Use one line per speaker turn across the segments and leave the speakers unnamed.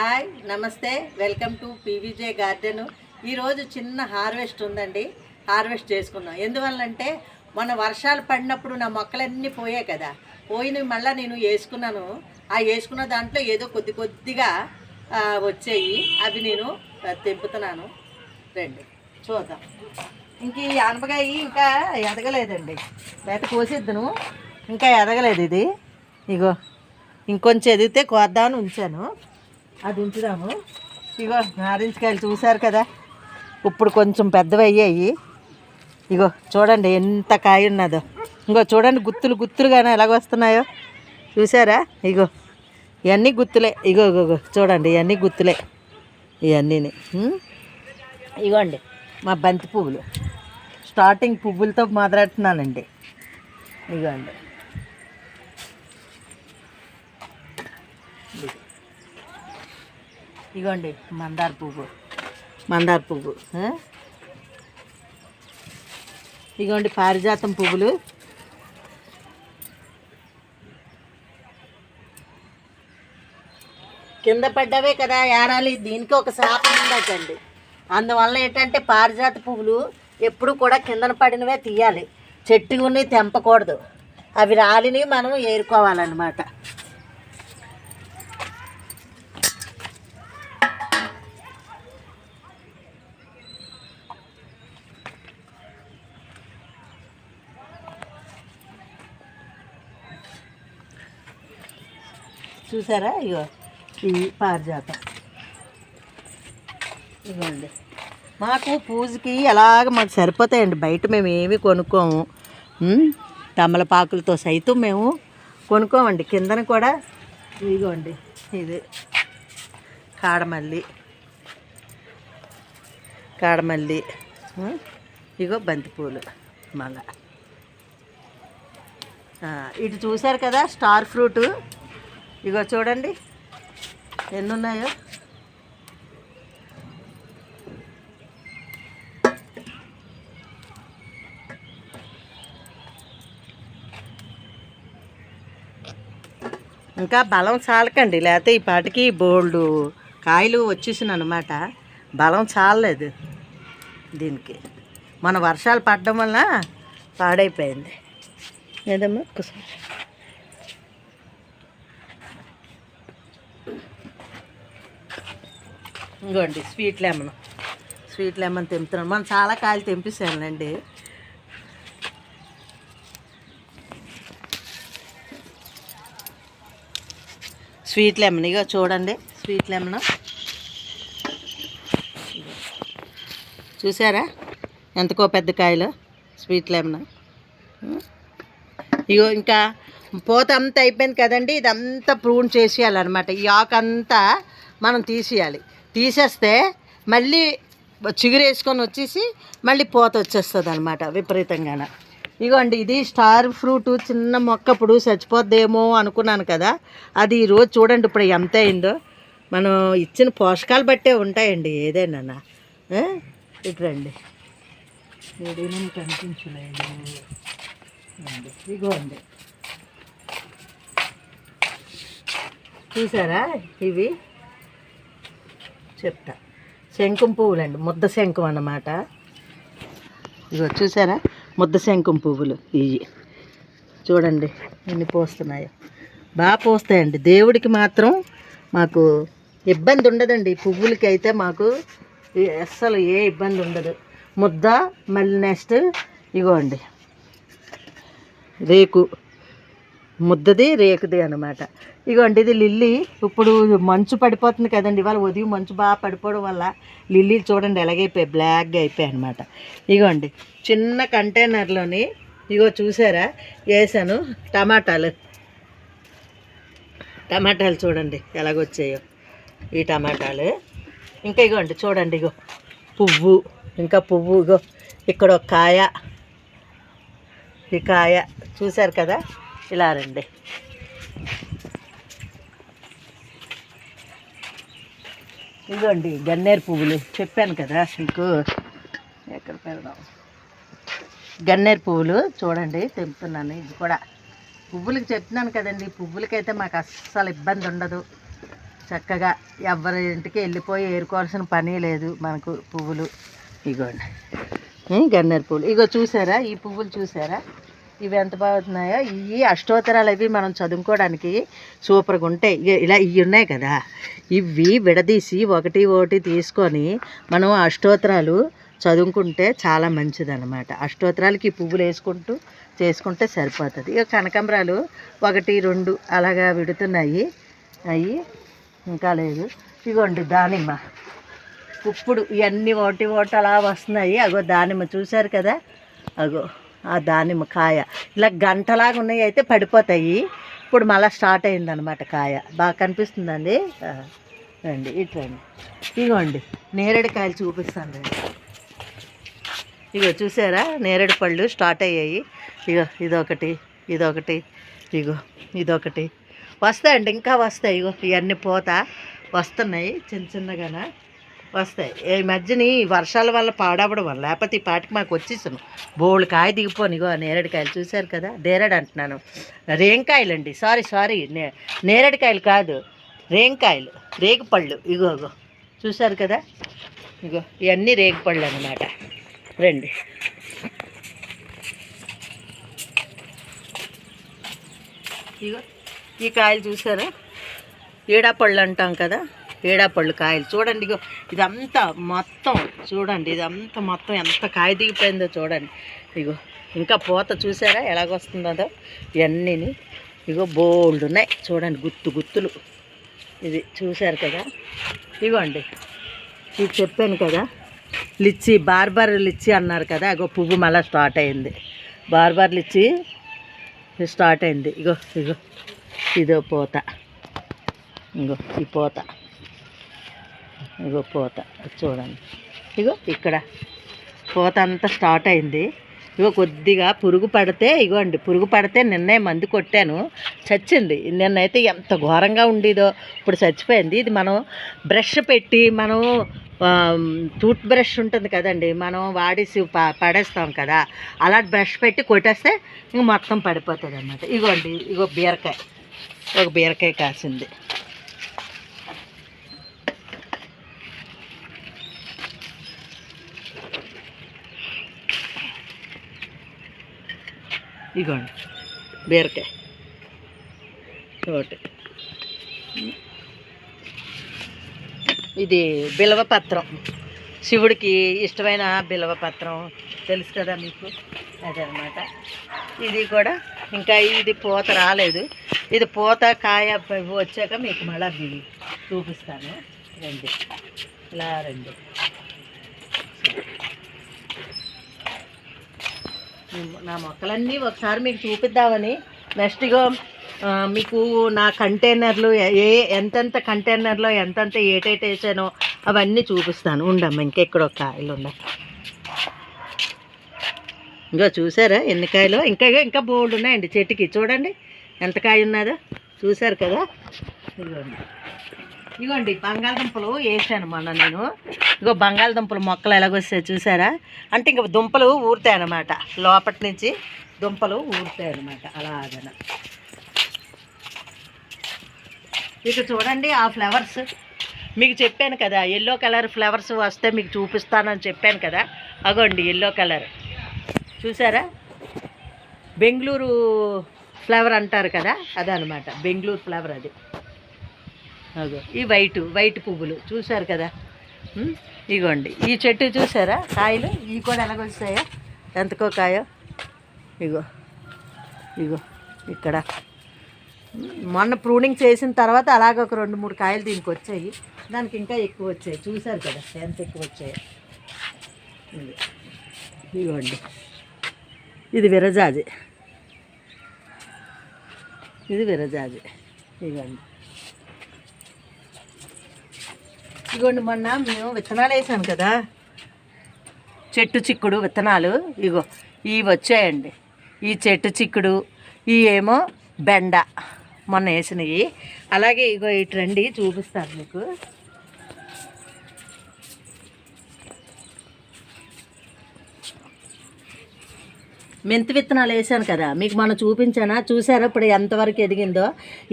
Hi నమస్తే. Welcome to PVJ garden. ఈరోజు చిన్న హార్వెస్ట్ ఉందండి. హార్వెస్ట్ చేసుకున్నాం ఎందువల్లంటే మన వర్షాలు పడినప్పుడు నా మొక్కలన్నీ పోయాయి కదా. పోయినవి మళ్ళీ నేను వేసుకున్నాను. ఆ వేసుకున్న దాంట్లో ఏదో కొద్ది కొద్దిగా వచ్చాయి. అవి నేను తెంపుతున్నాను. రండి. చూద్దాం. ఇంక ఈ అనపకాయ ఇంకా ఎదగలేదండి. బయట కోసిద్దును. ఇంకా ఎదగలేదు ఇది. ఇగో ఇంకొంచెం ఎదిగితే కోద్దామని ఉంచాను. అది ఉంచుదాము. ఇగో నారింజకాయలు చూసారు కదా? ఇప్పుడు కొంచెం పెద్దవి అయ్యాయి. ఇగో చూడండి ఎంత కాయ ఉన్నదో. ఇంకో చూడండి గుత్తులు గుత్తులుగానే ఎలాగ వస్తున్నాయో. చూసారా ఇగో ఇవన్నీ గుత్తులే. ఇగో ఇగో ఇగో చూడండి ఇవన్నీ గుత్తులే. ఇవన్నీని ఇగో ఇగోండి మా బంతి పువ్వులు. స్టార్టింగ్ పువ్వులతో మొదలెడుతున్నానండి ఇగోండి. ఇగోండి మందార పువ్వు. మందార పువ్వు? ఇగోండి పారిజాతం పువ్వులు. కింద పడ్డవే కదా ఏరాలి దీనికి ఒక శాపం ఉండకండి అందువల్ల ఏంటంటే పారిజాత పువ్వులు ఎప్పుడు కూడా కిందన పడినవే తీయాలి. చెట్టు తెంపకూడదు. అవి రాలిని మనం ఏరుకోవాలన్నమాట. చూసారా? ఇగో ఈ పారిజాతం. ఇవ్వండి మాకు పూజకి ఎలాగ మాకు సరిపోతాయండి. బయట మేము ఏమి కొనుక్కోము. తమలపాకులతో సైతం మేము కొనుక్కోమండి. కిందన కూడా ఇదిగోండి ఇది కాడమల్లి. కాడమల్లి ఇగో బంతిపూలు మళ్ళా ఇటు చూశారు కదా స్టార్ ఫ్రూటు. ఇగో చూడండి. ఎన్ని ఉన్నాయో ఇంకా బలం చాలకండి. లేకపోతే ఈ పాటికి బోల్డు కాయలు వచ్చేసిన అనమాట బలం చాలలేదు దీనికి. మన వర్షాలు పడడం వల్ల పాడైపోయింది. ఏదమ్మా? ఇంకోండి స్వీట్ లెమన్. స్వీట్ లెమన్ తెంపుతున్నాను. మనం చాలా కాయలు తెంపిస్తానండి స్వీట్ లెమన్ ఇక చూడండి స్వీట్ లెమన్. చూసారా? ఎంతకో పెద్ద కాయలు స్వీట్ లెమన్. ఇగో ఇంకా పూత అంతా అయిపోయింది కదండి ఇదంతా ప్రూన్ చేసేయాలన్నమాట. ఈ ఆకు అంతా మనం తీసేయాలి. తీసేస్తే మళ్ళీ చిగురు వేసుకొని వచ్చేసి మళ్ళీ పూత వచ్చేస్తుంది అనమాట విపరీతంగాన. ఇగోండి ఇది స్టార్ ఫ్రూట్ చిన్న మొక్క ఇప్పుడు చచ్చిపోద్దేమో అనుకున్నాను కదా. అది ఈరోజు చూడండి ఇప్పుడు ఎంత అయిందో. మనం ఇచ్చిన పోషకాలు బట్టే ఉంటాయండి ఏదైనా ఇటురండి రండి కనిపించలేదు ఇగోండి. చూసారా ఇవి? చెప్తా శంకుం పువ్వులండి ముద్ద శంఖం అన్నమాట. ఇగో చూసారా? ముద్ద శంకుం పువ్వులు ఇవి. చూడండి ఎన్ని పోస్తున్నాయో. బాగా పోస్తాయండి. దేవుడికి మాత్రం మాకు ఇబ్బంది ఉండదండి. పువ్వులకి అయితే మాకు అస్సలు ఏ ఇబ్బంది ఉండదు. ముద్ద మళ్ళీ నెక్స్ట్ ఇగోండి. రేకు. ముద్దది రేకుది అనమాట ఇగోండి ఇది లిల్లీ. ఇప్పుడు మంచు పడిపోతుంది కదండి. ఇవాళ ఉదయం మంచు బాగా పడిపోవడం వల్ల లిల్లీలు చూడండి ఎలాగైపోయాయి బ్లాక్గా అయిపోయాయి అనమాట ఇగోండి చిన్న కంటైనర్లోని ఇగో చూసారా? వేసాను టమాటాలు. టమాటాలు చూడండి ఎలాగొచ్చాయో ఈ టమాటాలు. ఇంకా ఇగోండి చూడండి ఇగో పువ్వు. ఇంకా పువ్వు ఇగో ఇక్కడ ఒక కాయ. ఈ కాయ చూశారు కదా? ఇలా రండి. ఇదిగోండి గన్నేరు పువ్వులు. చెప్పాను కదా మీకు ఎక్కడ పెడదాం? గన్నేరు పువ్వులు చూడండి తెంపుతున్నాను ఇది కూడా. పువ్వులకి చెప్తున్నాను కదండి పువ్వులకైతే మాకు అస్సలు ఇబ్బంది ఉండదు. చక్కగా ఎవరి ఇంటికి వెళ్ళిపోయి ఏరుకోవాల్సిన పని లేదు మనకు పువ్వులు. ఇగోండి గన్నేరు పువ్వులు. ఇగో చూసారా? ఈ పువ్వులు చూసారా? ఇవి ఎంత బాగుతున్నాయో ఇవి అష్టోత్తరాలు అవి మనం చదువుకోవడానికి సూపర్గా ఉంటాయి. ఇగ ఇలా ఇవి ఉన్నాయి కదా ఇవి విడదీసి ఒకటి ఒకటి తీసుకొని మనం అష్టోత్తరాలు చదువుకుంటే చాలా మంచిదన్నమాట. అష్టోత్తరాలకి పువ్వులు వేసుకుంటూ చేసుకుంటే సరిపోతుంది. ఇక కనకాంబరాలు ఒకటి రెండు అలాగా విడుతున్నాయి. అవి ఇంకా లేదు. ఇగోండి దానిమ్మ. ఇప్పుడు ఇవన్నీ ఒకటి ఒకటి అలా వస్తున్నాయి. అగో దానిమ్మ చూశారు కదా? అగో. ఆ దానిమ్మ కాయ. ఇలా గంటలాగా ఉన్నాయి అయితే పడిపోతాయి. ఇప్పుడు మళ్ళీ స్టార్ట్ అయిందనమాట కాయ. బాగా కనిపిస్తుందండి? రండి ఇటు రండి. ఇగోండి నేరేడుకాయలు చూపిస్తాను రండి. ఇగో చూసారా? నేరేడు పళ్ళు స్టార్ట్ అయ్యాయి. ఇగో ఇదొకటి ఇదొకటి ఇగో ఇదొకటి. వస్తాయండి ఇంకా వస్తాయి. ఇగో ఇవన్నీ పోత వస్తున్నాయి చిన్న చిన్నగాన. వస్తాయి. ఈ మధ్యని ఈ వర్షాల వల్ల పాడవడం వల్ల లేకపోతే ఈ పాటికి మాకు వచ్చేసాను బోళ్ళు కాయ దిగిపోను ఇగో నేరేడుకాయలు చూశారు కదా నేరేడు అంటున్నాను. రేంకాయలు అండి సారీ సారీ నే నేరేడుకాయలు కాదు రేంకాయలు రేగుపళ్ళు ఇగో ఇగో చూశారు కదా? ఇగో ఇవన్నీ రేగుపళ్ళు అన్నమాట. రండి. ఇగో ఈ కాయలు చూసారా ఈడాపళ్ళు అంటాం కదా? ఏడాపళ్ళు కాయలు. చూడండి ఇగో ఇదంతా మొత్తం చూడండి ఇదంతా మొత్తం ఎంత కాయ దిగిపోయిందో చూడండి. ఇగో ఇంకా పూత చూసారా ఎలాగొస్తుందో ఇవన్నీని ఇగో బోల్డ్ ఉన్నాయి. చూడండి గుత్తు గుత్తులు. ఇది చూశారు కదా? ఇగోండి. ఇది చెప్పాను కదా? లిచ్చి బార్బర్ లిచ్చి అన్నారు కదా? అగో పువ్వు మళ్ళీ స్టార్ట్ అయింది. బార్బర్ లిచ్చి స్టార్ట్ అయింది. ఇగో ఇగో ఇదో పోత. ఇగో ఈ పోత. ఇగో పోత చూడండి. ఇగో ఇక్కడ పోత అంతా స్టార్ట్ అయింది. ఇగో కొద్దిగా పురుగు పడితే ఇగోండి పురుగు పడితే నిన్నే మందు కొట్టాను. చచ్చింది. నిన్నైతే ఎంత ఘోరంగా ఉండేదో ఇప్పుడు చచ్చిపోయింది. ఇది మనం బ్రష్ పెట్టి మనం టూత్ బ్రష్ ఉంటుంది కదండి మనం వాడేసి ప- పడేస్తాం కదా. అలా బ్రష్ పెట్టి కొట్టేస్తే ఇంక మొత్తం పడిపోతుంది అన్నమాట ఇగోండి ఇగో బీరకాయ. ఒక బీరకాయ కాసింది. ఇగోండి. బీరకాయ. ఒకటి ఇది బిలవపత్రం శివుడికి ఇష్టమైన బిలవపత్రం తెలుసు కదా మీకు? అదనమాట ఇది కూడా ఇంకా ఇది పూత రాలేదు. ఇది పూత కాయ వచ్చాక మీకు మళ్ళీ చూపిస్తాను. రండి. ఇలా రండి. నా మొక్కలన్నీ ఒకసారి మీకు చూపిద్దామని నెక్స్ట్ మీకు నా కంటైనర్లు ఏ- ఎంతెంత కంటైనర్లో ఎంతెంత ఏటేటి వేసానో అవన్నీ చూపిస్తాను. ఉండమ్మా ఇంకెక్కడ ఒక కాయలు ఉండ ఇంకో చూసారా ఎన్ని కాయలు? ఇంకా ఇంకా బోల్డ్ ఉన్నాయండి చెట్టుకి. చూడండి ఎంత కాయ ఉన్నదో. చూసారు కదా? ఇదిగోండి. ఇదిగోండి బంగాళదుంపలు వేసాను మొన్న నేను. ఇగో బంగాళదుంపలు మొక్కలు ఎలాగొస్తాయి చూసారా? అంటే ఇంక దుంపలు ఊరుతాయి అన్నమాట. లోపటి నుంచి దుంపలు ఊరుతాయి అన్నమాట అలాగన. ఇక చూడండి ఆ ఫ్లవర్స్. మీకు చెప్పాను కదా ఎల్లో కలర్ ఫ్లవర్స్ వస్తే మీకు చూపిస్తానని చెప్పాను కదా. అగోండి ఎల్లో కలర్. చూసారా? బెంగళూరు ఫ్లవర్ అంటారు కదా అదనమాట బెంగళూరు ఫ్లవర్ అది. ఈ వైట్ వైట్ పువ్వులు. చూసారు కదా? ఇగోండి. ఈ చెట్టు చూసారా కాయలు? ఇవి కూడా ఎలాగొస్తాయో ఎంతకో కాయో? ఇగో. ఇగో. ఇక్కడ. మొన్న ప్రూనింగ్ చేసిన తర్వాత అలాగ ఒక రెండు మూడు కాయలు దీనికి వచ్చాయి. దానికి ఇంకా ఎక్కువ వచ్చాయి. చూసారు కదా? ఎంత ఎక్కువ వచ్చాయో? ఇది ఇగోండి. ఇది విరజాజి. ఇది విరజాజి. ఇదిగోండి ఇగోండి మొన్న మేము విత్తనాలు వేసాను కదా. చెట్టు చిక్కుడు విత్తనాలు ఇగో ఇవి వచ్చాయండి. ఈ చెట్టు చిక్కుడు ఈ ఏమో బెండ మొన్న వేసినవి. అలాగే ఇగో ఇటు రండి చూపిస్తాను మీకు. మెంతి విత్తనాలు వేసాను కదా మీకు మనం చూపించానా? చూసారా? ఇప్పుడు ఎంతవరకు ఎదిగిందో?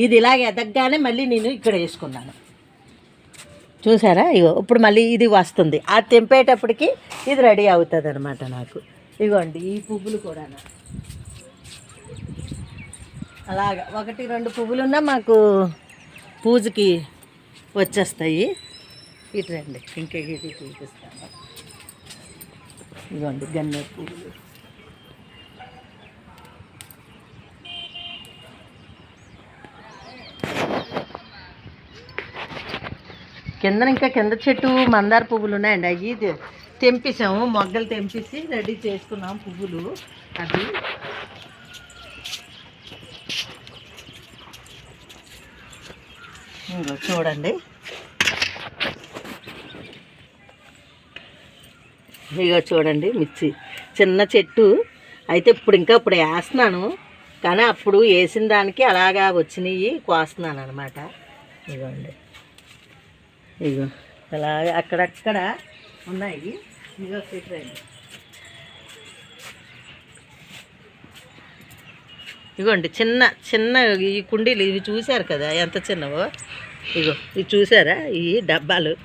ఇది ఇలాగ ఎదగగానే మళ్ళీ నేను ఇక్కడ వేసుకున్నాను. చూసారా? ఇగో ఇప్పుడు మళ్ళీ ఇది వస్తుంది. అది తెంపేటప్పటికి ఇది రెడీ అవుతుంది అనమాట నాకు. ఇగోండి ఈ పువ్వులు కూడా అలాగా ఒకటి రెండు పువ్వులున్నా మాకు పూజకి వచ్చేస్తాయి. ఇటు రండి ఇంకా ఇది చూపిస్తాను. ఇదిగోండి గన్నేరు పువ్వులు. కింద ఇంకా కింద చెట్టు మందార పువ్వులు ఉన్నాయండి. అవి తెంపేసాము మొగ్గలు తెంపేసి రెడీ చేసుకున్నాం పువ్వులు. అవి. చూడండి. ఇగో చూడండి మిర్చి. చిన్న చెట్టు. అయితే ఇప్పుడు ఇంకా ఇప్పుడు వేస్తున్నాను. కానీ అప్పుడు వేసిన దానికి అలాగా వచ్చినాయి. కోస్తున్నాను అనమాట ఇగోండి ఇగో అలాగే అక్కడక్కడ ఉన్నాయి. ఇగో పెట్టండి ఇగోండి చిన్న చిన్న ఈ కుండీలు ఇవి చూశారు కదా? ఎంత చిన్నవో? ఇగో ఇవి చూసారా ఈ డబ్బాలు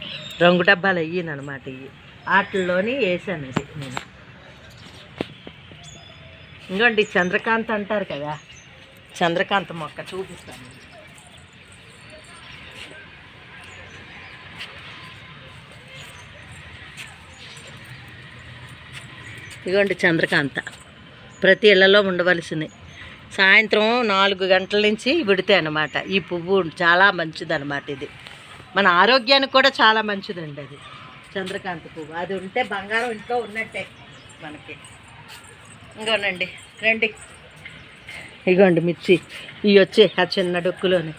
రంగు డబ్బాలు అయ్యినమాట ఇవి. వాటిల్లోని వేసాను ఇది నేను. ఇంకోండి చంద్రకాంత్ అంటారు కదా? చంద్రకాంత మొక్క చూపిస్తాను. ఇదిగోండి చంద్రకాంత. ప్రతి ఇళ్ళలో ఉండవలసింది. సాయంత్రం నాలుగు గంటల నుంచి విడితే అనమాట ఈ పువ్వు చాలా మంచిదనమాట ఇది. మన ఆరోగ్యానికి కూడా చాలా మంచిదండి అది. చంద్రకాంత పువ్వు. అది ఉంటే బంగారం ఇంట్లో ఉన్నట్టే మనకి. ఇంకోనండి రండి. ఇగోండి మిర్చి. ఇవి వచ్చే ఆ చిన్న డొక్కులోని.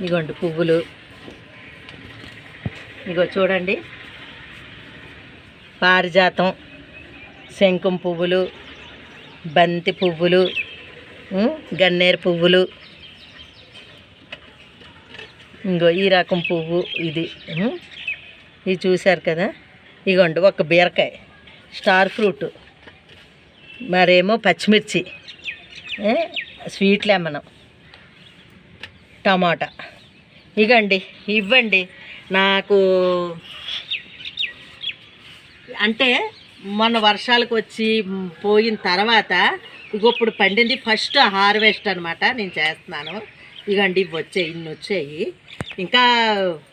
ఇగోండి పువ్వులు. ఇగో చూడండి. పారిజాతం శంఖం పువ్వులు బంతి పువ్వులు గన్నేరు పువ్వులు. ఇంకో ఈ రకం పువ్వు ఇది. ఇది చూశారు కదా? ఇగోండి ఒక బీరకాయ స్టార్ ఫ్రూట్. మరేమో పచ్చిమిర్చి స్వీట్ లెమన్ టమాటా. ఇగండి ఇవ్వండి. నాకు అంటే మొన్న వర్షాలకు వచ్చి పోయిన తర్వాత ఇగో ఇప్పుడు పండింది ఫస్ట్ హార్వెస్ట్ అనమాట నేను చేస్తున్నాను. ఇగండి ఇవి వచ్చాయి ఇన్ని వచ్చాయి. ఇంకా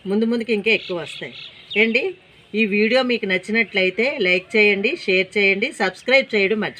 ముందు ముందుకి ఇంకా ఎక్కువ వస్తాయి. ఏంటి? ఈ వీడియో మీకు నచ్చినట్లయితే లైక్ చేయండి షేర్ చేయండి సబ్స్క్రైబ్ చేయడం మర్చిపో